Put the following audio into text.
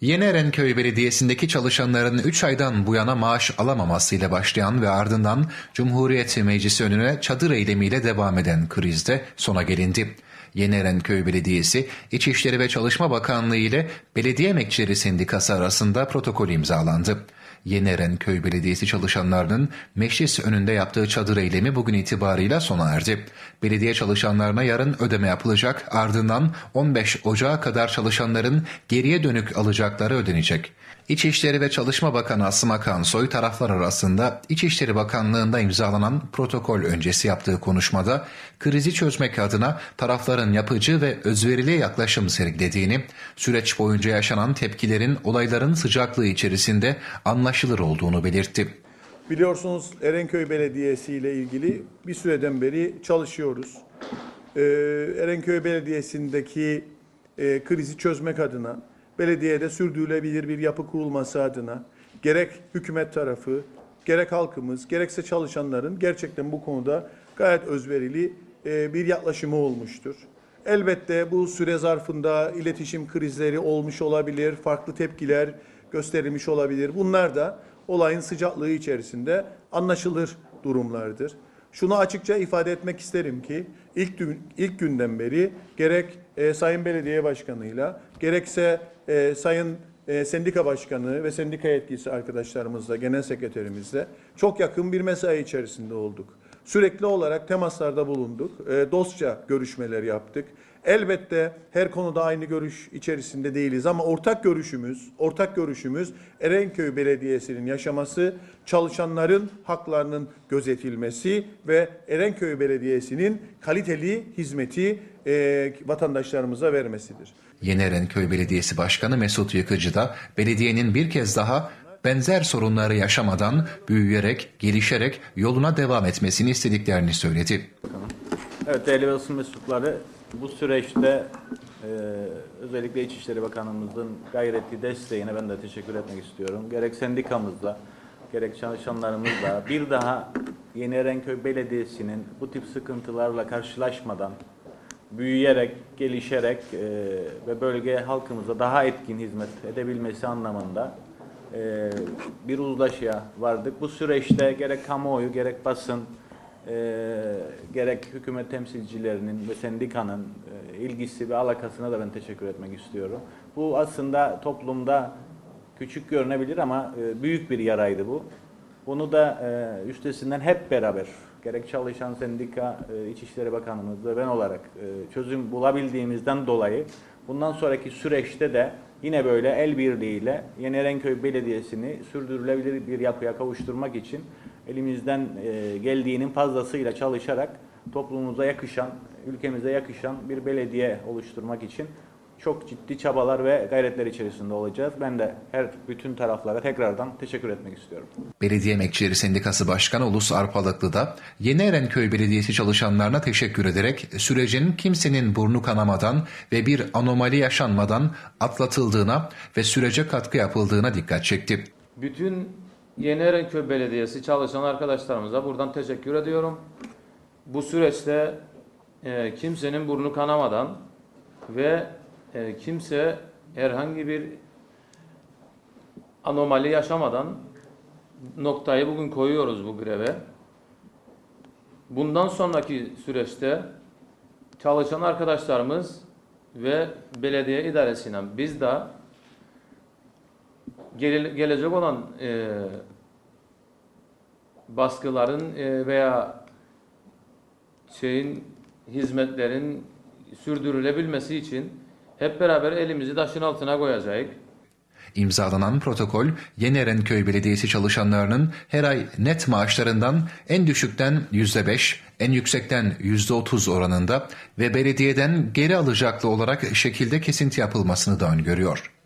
Yeni Erenköy Belediyesi'ndeki çalışanların 3 aydan bu yana maaş alamamasıyla başlayan ve ardından Cumhuriyet Meclisi önüne çadır eylemiyle devam eden krizde sona gelindi. Yeni Erenköy Belediyesi, İçişleri ve Çalışma Bakanlığı ile Belediye Emekçileri Sendikası arasında protokol imzalandı. Yeni Erenköy Belediyesi çalışanlarının meclis önünde yaptığı çadır eylemi bugün itibarıyla sona erdi. Belediye çalışanlarına yarın ödeme yapılacak ardından 15 Ocağı kadar çalışanların geriye dönük alacakları ödenecek. İçişleri ve Çalışma Bakanı Asım Akansoy taraflar arasında İçişleri Bakanlığı'nda imzalanan protokol öncesi yaptığı konuşmada krizi çözmek adına tarafların yapıcı ve özverili yaklaşım sergilediğini, süreç boyunca yaşanan tepkilerin olayların sıcaklığı içerisinde anlaşılır olduğunu belirtti. Biliyorsunuz Erenköy Belediyesi ile ilgili bir süreden beri çalışıyoruz. Ee, Erenköy Belediyesi'ndeki e, krizi çözmek adına, belediyede sürdürülebilir bir yapı kurulması adına gerek hükümet tarafı, gerek halkımız, gerekse çalışanların gerçekten bu konuda gayet özverili e, bir yaklaşımı olmuştur. Elbette bu süre zarfında iletişim krizleri olmuş olabilir, farklı tepkiler gösterilmiş olabilir. Bunlar da olayın sıcaklığı içerisinde anlaşılır durumlardır. Şunu açıkça ifade etmek isterim ki ilk dün, ilk günden beri gerek e, Sayın Belediye Başkanı'yla gerekse e, Sayın e, Sendika Başkanı ve sendika yetkisi arkadaşlarımızla, genel sekreterimizle çok yakın bir mesai içerisinde olduk. Sürekli olarak temaslarda bulunduk. E, dostça görüşmeler yaptık. Elbette her konuda aynı görüş içerisinde değiliz ama ortak görüşümüz, ortak görüşümüz Erenköy Belediyesi'nin yaşaması, çalışanların haklarının gözetilmesi ve Erenköy Belediyesi'nin kaliteli hizmeti e, vatandaşlarımıza vermesidir. Yeni Erenköy Belediyesi Başkanı Mesut Yıkıcı da belediyenin bir kez daha benzer sorunları yaşamadan büyüyerek, gelişerek yoluna devam etmesini istediklerini söyledi. Evet değerli basın mensupları bu süreçte e, özellikle İçişleri Bakanımızın gayretli desteğine ben de teşekkür etmek istiyorum. Gerek sendikamızla gerek çalışanlarımızla bir daha Yeni Erenköy Belediyesi'nin bu tip sıkıntılarla karşılaşmadan büyüyerek, gelişerek e, ve bölge halkımıza daha etkin hizmet edebilmesi anlamında e, bir uzlaşıya vardık. Bu süreçte gerek kamuoyu gerek basın e, gerek hükümet temsilcilerinin ve sendikanın e, ilgisi ve alakasına da ben teşekkür etmek istiyorum. Bu aslında toplumda küçük görünebilir ama e, büyük bir yaraydı bu. Bunu da e, üstesinden hep beraber gerek çalışan sendika, e, İçişleri Bakanımız ve ben olarak e, çözüm bulabildiğimizden dolayı bundan sonraki süreçte de yine böyle el birliğiyle Yeni Erenköy Belediyesi'ni sürdürülebilir bir yapıya kavuşturmak için elimizden e, geldiğinin fazlasıyla çalışarak toplumumuza yakışan, ülkemize yakışan bir belediye oluşturmak için çok ciddi çabalar ve gayretler içerisinde olacağız. Ben de her bütün taraflara tekrardan teşekkür etmek istiyorum. Belediye Emekçileri Sendikası Başkanı Ulus Arpalıklı da Yeni Erenköy Belediyesi çalışanlarına teşekkür ederek sürecin kimsenin burnu kanamadan ve bir anomali yaşanmadan atlatıldığına ve sürece katkı yapıldığına dikkat çekti. Bütün Yeni Erenköy Belediyesi çalışan arkadaşlarımıza buradan teşekkür ediyorum. Bu süreçte e, kimsenin burnu kanamadan ve e, kimse herhangi bir anomali yaşamadan noktayı bugün koyuyoruz bu greve. Bundan sonraki süreçte çalışan arkadaşlarımız ve belediye idaresiyle biz de gele- gelecek olan e, baskıların e, veya şeyin hizmetlerin sürdürülebilmesi için hep beraber elimizi taşın altına koyacağız. İmzalanan protokol Yeni Erenköy Belediyesi çalışanlarının her ay net maaşlarından en düşükten %5, en yüksekten %30 oranında ve belediyeden geri alacaklı olarak şekilde kesinti yapılmasını da öngörüyor.